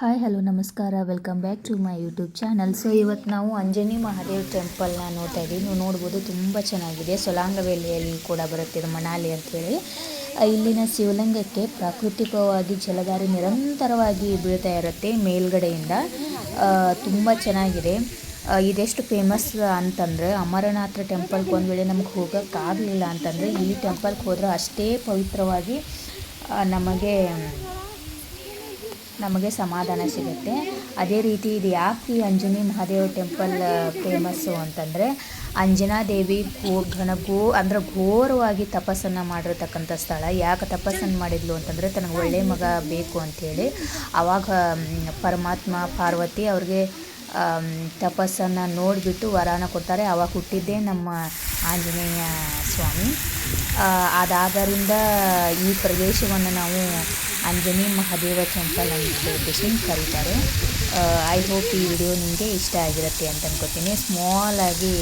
Hi hello ನಮಸ್ಕಾರ. Welcome back to my YouTube channel so ಇವತ್ತು ನಾವು ಅಂಜನಿ ಮಹಾದೇವ್ ಟೆಂಪಲ್ನ ನೋಡ್ತಾ ಇದ್ದೀವಿ. ನೀವು ನೋಡ್ಬೋದು ತುಂಬ ಚೆನ್ನಾಗಿದೆ. ಸೊಲಾಂಗವೇಲಿಯಲ್ಲಿ ಕೂಡ ಬರುತ್ತೆ ಮನಾಲಿ ಅಂಥೇಳಿ ಆ, ಇಲ್ಲಿನ ಶಿವಲಿಂಗಕ್ಕೆ ಪ್ರಾಕೃತಿಕವಾಗಿ ಜಲಧಾರೆ ನಿರಂತರವಾಗಿ ಬೀಳ್ತಾ ಇರುತ್ತೆ ಮೇಲ್ಗಡೆಯಿಂದ. ತುಂಬ ಚೆನ್ನಾಗಿದೆ. ಇದೆಷ್ಟು ಫೇಮಸ್ ಅಂತಂದರೆ ಅಮರನಾಥ ಟೆಂಪಲ್ಗೆ ಒಂದು ವೇಳೆ ನಮ್ಗೆ ಹೋಗೋಕ್ಕಾಗಲಿಲ್ಲ ಅಂತಂದರೆ ಈ ಟೆಂಪಲ್ಗೆ ಹೋದ್ರೆ ಅಷ್ಟೇ ಪವಿತ್ರವಾಗಿ ನಮಗೆ ನಮಗೆ ಸಮಾಧಾನ ಸಿಗುತ್ತೆ. ಅದೇ ರೀತಿ ಇದು ಯಾಕೆ ಈ ಅಂಜನಿ ಮಹಾದೇವ ಟೆಂಪಲ್ ಫೇಮಸ್ಸು ಅಂತಂದರೆ ಅಂಜನಾದೇವಿ ಗೋ, ಘನ ಗೋ, ಅಂದರೆ ಘೋರವಾಗಿ ತಪಸ್ಸನ್ನು ಮಾಡಿರ್ತಕ್ಕಂಥ ಸ್ಥಳ. ಯಾಕೆ ತಪಸ್ಸನ್ನು ಮಾಡಿದ್ಲು ಅಂತಂದರೆ ತನಗೆ ಒಳ್ಳೆಯ ಮಗ ಬೇಕು ಅಂಥೇಳಿ. ಆವಾಗ ಪರಮಾತ್ಮ, ಪಾರ್ವತಿ ಅವ್ರಿಗೆ ತಪಸ್ಸನ್ನು ನೋಡಿಬಿಟ್ಟು ವರಾನ ಕೊಡ್ತಾರೆ. ಆವಾಗ ಹುಟ್ಟಿದ್ದೇ ನಮ್ಮ ಆಂಜನೇಯ ಸ್ವಾಮಿ. ಅದಾದ್ದರಿಂದ ಈ ಪ್ರದೇಶವನ್ನು ನಾವು ಅಂಜನಿ ಮಹಾದೇವ ಟೆಂಪಲ್ ಅಂತ ಹೇಳ್ಬಿಟ್ಟು ಕರೀತಾರೆ. ಐ ಹೋಪ್ ಈ ವಿಡಿಯೋ ನಿಮಗೆ ಇಷ್ಟ ಆಗಿರುತ್ತೆ ಅಂತ ಅನ್ಕೋತೀನಿ. ಸ್ಮಾಲ್ ಆಗಿ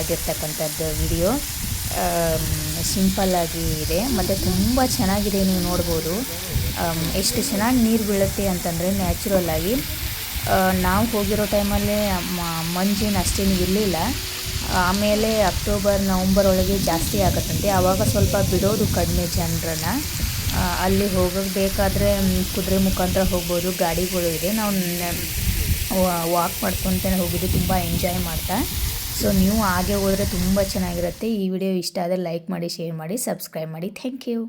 ಆಗಿರ್ತಕ್ಕಂಥದ್ದು ವಿಡಿಯೋ. ಸಿಂಪಲ್ಲಾಗಿ ಇದೆ. ಮತ್ತು ತುಂಬ ಚೆನ್ನಾಗಿದೆ ನೀವು ನೋಡ್ಬೋದು. ಎಷ್ಟು ಚೆನ್ನಾಗಿ ನೀರು ಬೀಳುತ್ತೆ ಅಂತಂದರೆ ನ್ಯಾಚುರಲ್ ಆಗಿ. ನಾವು ಹೋಗಿರೋ ಟೈಮಲ್ಲಿ ಮಂಜಿನ ಅಷ್ಟೇನು ಇರಲಿಲ್ಲ. ಆಮೇಲೆ ಅಕ್ಟೋಬರ್, ನವಂಬರ್ ಒಳಗೆ ಜಾಸ್ತಿ ಆಗುತ್ತಂತೆ. ಆವಾಗ ಸ್ವಲ್ಪ ಬಿಡೋದು ಕಡಿಮೆ ಜನರನ್ನ. ಅಲ್ಲಿ ಹೋಗೋಕ್ಕೆ ಬೇಕಾದರೆ ಕುದುರೆ ಮುಖಾಂತರ ಹೋಗ್ಬೋದು, ಗಾಡಿಗಳು ಇದೆ. ನಾವು ವಾಕ್ ಮಾಡ್ಕೊತಾನೆ ಹೋಗಿದ್ದು, ತುಂಬ ಎಂಜಾಯ್ ಮಾಡ್ತಾ. ಸೊ ನೀವು ಹಾಗೆ ಹೋದರೆ ತುಂಬ ಚೆನ್ನಾಗಿರುತ್ತೆ. ಈ ವಿಡಿಯೋ ಇಷ್ಟ ಆದರೆ ಲೈಕ್ ಮಾಡಿ ಶೇರ್ ಮಾಡಿ ಸಬ್ಸ್ಕ್ರೈಬ್ ಮಾಡಿ. Thank you